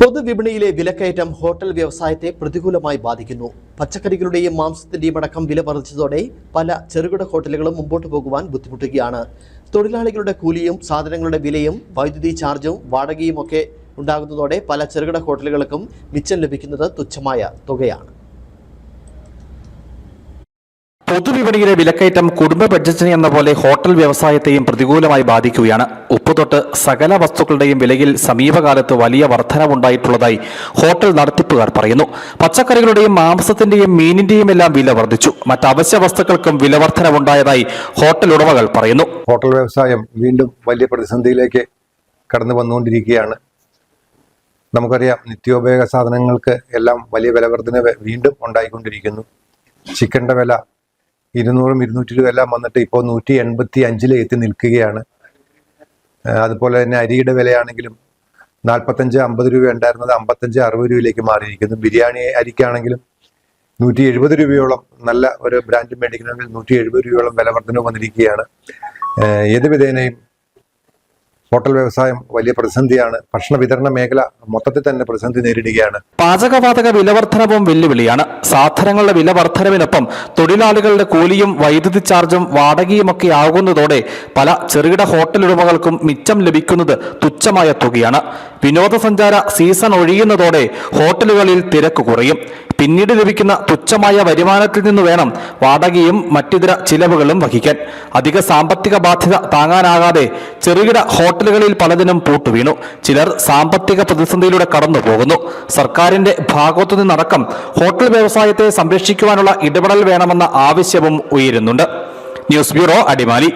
പൊതുവിപണിയിലെ വിലക്കയറ്റം ഹോട്ടൽ വ്യവസായത്തെ പ്രതികൂലമായി ബാധിക്കുന്നു. പച്ചക്കറികളുടെയും മാംസത്തിന്റെയും അടക്കം വില വർദ്ധിച്ചതോടെ പല ചെറുകിട ഹോട്ടലുകളും മുമ്പോട്ട് പോകുവാൻ ബുദ്ധിമുട്ടുകയാണ്. തൊഴിലാളികളുടെ കൂലിയും സാധനങ്ങളുടെ വിലയും വൈദ്യുതി ചാർജും വാടകയും ഒക്കെ ഉണ്ടാകുന്നതോടെ പല ചെറുകിട ഹോട്ടലുകൾക്കും മിച്ചം ലഭിക്കുന്നത് തുച്ഛമായ തുകയാണ്. പൊതുവിപണിയിലെ വിലക്കയറ്റം കുടുംബ ബഡ്ജറ്റിനെ എന്ന പോലെ ഹോട്ടൽ വ്യവസായത്തെയും പ്രതികൂലമായി ബാധിക്കുകയാണ്. ഉപ്പ് തൊട്ട് സകല വസ്തുക്കളുടെയും വിലയിൽ സമീപകാലത്ത് വലിയ വർധനവുണ്ടായിട്ടുള്ളതായി ഹോട്ടൽ നടത്തിപ്പുകാർ പറയുന്നു. പച്ചക്കറികളുടെയും മാംസത്തിന്റെയും മീനിന്റെയും എല്ലാം വില വർദ്ധിച്ചു മറ്റ് അവശ്യ വസ്തുക്കൾക്കും വില വർധനവുണ്ടായതായി ഹോട്ടൽ ഉടമകൾ പറയുന്നു. ഹോട്ടൽ വ്യവസായം വീണ്ടും വലിയ പ്രതിസന്ധിയിലേക്ക് കടന്നു വന്നുകൊണ്ടിരിക്കുകയാണ്. നമുക്കറിയാം നിത്യോപയോഗ സാധനങ്ങൾക്ക് എല്ലാം വലിയ വില വർധന വീണ്ടും ഉണ്ടായിക്കൊണ്ടിരിക്കുന്നു. ചിക്കന്റെ വില ഇരുന്നൂറും ഇരുന്നൂറ്റി രൂപ എല്ലാം വന്നിട്ട് ഇപ്പോൾ നൂറ്റി എൺപത്തി അഞ്ചിൽ എത്തി നിൽക്കുകയാണ്. അതുപോലെ തന്നെ അരിയുടെ വിലയാണെങ്കിലും നാൽപ്പത്തഞ്ച് അമ്പത് രൂപ ഉണ്ടായിരുന്നത് അമ്പത്തഞ്ച് അറുപത് രൂപയിലേക്ക് മാറിയിരിക്കുന്നു. ബിരിയാണി അരിക്കാണെങ്കിലും നൂറ്റി എഴുപത് രൂപയോളം നല്ല ഒരു ബ്രാൻഡ് മേടിക്കണമെങ്കിൽ നൂറ്റി എഴുപത് രൂപയോളം വില വർധന വന്നിരിക്കുകയാണ്. ഏത് വിധേനയും ഹോട്ടൽ വ്യവസായം വലിയ പ്രതിസന്ധിയാണ്. ഭക്ഷണ വിതരണ മേഖല മൊത്തത്തിൽ തന്നെ പ്രതിസന്ധി നേരിടുകയാണ്. പാചകവാതക വിലവർദ്ധനവും വെല്ലുവിളിയാണ്. സാധനങ്ങളുടെ വില വർധനവിനൊപ്പം തൊഴിലാളികളുടെ കൂലിയും വൈദ്യുതി ചാർജും വാടകയും ഒക്കെ ആകുന്നതോടെ പല ചെറുകിട ഹോട്ടൽ ഉടമകൾക്കും മിച്ചം ലഭിക്കുന്നത് തുച്ഛമായ തുകയാണ്. വിനോദസഞ്ചാര സീസൺ ഒഴിയുന്നതോടെ ഹോട്ടലുകളിൽ തിരക്ക് കുറയും. പിന്നീട് ലഭിക്കുന്ന തുച്ഛമായ വരുമാനത്തിൽ നിന്ന് വേണം വാടകയും മറ്റിതര ചിലവുകളും വഹിക്കാൻ. അധിക സാമ്പത്തിക ബാധ്യത താങ്ങാനാകാതെ ചെറുകിട ഹോട്ടലുകളിൽ പലതിനും പൂട്ടുവീണു ചിലർ സാമ്പത്തിക പ്രതിസന്ധിയിലൂടെ കടന്നു പോകുന്നു. സർക്കാരിന്റെ ഭാഗത്തു നിന്നടക്കം ഹോട്ടൽ വ്യവസായത്തെ സംരക്ഷിക്കുവാനുള്ള ഇടപെടൽ വേണമെന്ന ആവശ്യവും ഉയരുന്നുണ്ട്. News bureau Adimali.